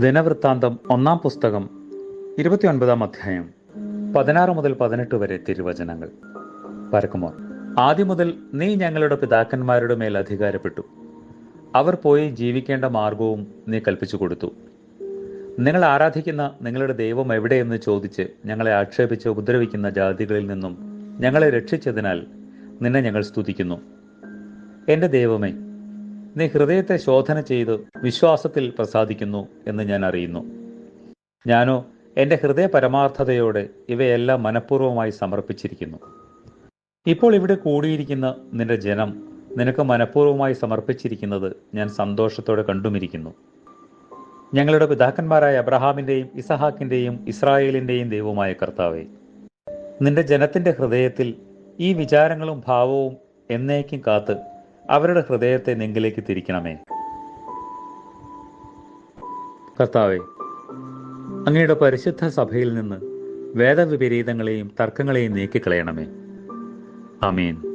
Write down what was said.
ദിനവൃത്താന്തം ഒന്നാം പുസ്തകം ഇരുപത്തിയൊൻപതാം അധ്യായം പതിനാറ് മുതൽ പതിനെട്ട് വരെ തിരുവചനങ്ങൾ. പരക്കുമോർ ആദ്യം മുതൽ നീ ഞങ്ങളുടെ പിതാക്കന്മാരുടെ മേൽ അധികാരപ്പെട്ടു. അവർ പോയി ജീവിക്കേണ്ട മാർഗവും നീ കൽപ്പിച്ചു കൊടുത്തു. നിങ്ങൾ ആരാധിക്കുന്ന നിങ്ങളുടെ ദൈവം എവിടെയെന്ന് ചോദിച്ച് ഞങ്ങളെ ആക്ഷേപിച്ച് ഉപദ്രവിക്കുന്ന ജാതികളിൽ നിന്നും ഞങ്ങളെ രക്ഷിച്ചതിനാൽ നിന്നെ ഞങ്ങൾ സ്തുതിക്കുന്നു. എന്റെ ദൈവമേ നീ ഹൃദയത്തെ ശോധന ചെയ്ത് വിശ്വാസത്തിൽ പ്രസാദിക്കുന്നു എന്ന് ഞാൻ അറിയുന്നു. ഞാനോ എന്റെ ഹൃദയ പരമാർത്ഥതയോടെ ഇവയെല്ലാം മനഃപൂർവമായി സമർപ്പിച്ചിരിക്കുന്നു. ഇപ്പോൾ ഇവിടെ കൂടിയിരിക്കുന്ന നിന്റെ ജനം നിനക്ക് മനഃപൂർവമായി സമർപ്പിച്ചിരിക്കുന്നത് ഞാൻ സന്തോഷത്തോടെ കണ്ടുമിരിക്കുന്നു. ഞങ്ങളുടെ പിതാക്കന്മാരായ അബ്രഹാമിന്റെയും ഇസഹാക്കിന്റെയും ഇസ്രായേലിന്റെയും ദൈവമായ കർത്താവെ നിന്റെ ജനത്തിന്റെ ഹൃദയത്തിൽ ഈ വിചാരങ്ങളും ഭാവവും എന്നേക്കും കാത്ത് അവരുടെ ഹൃദയത്തെ നിങ്കിലേക്ക് തിരിക്കണമേ. കർത്താവെ അങ്ങയുടെ പരിശുദ്ധ സഭയിൽ നിന്ന് വേദവിപരീതങ്ങളെയും തർക്കങ്ങളെയും നീക്കിക്കളയണമേ. അമീൻ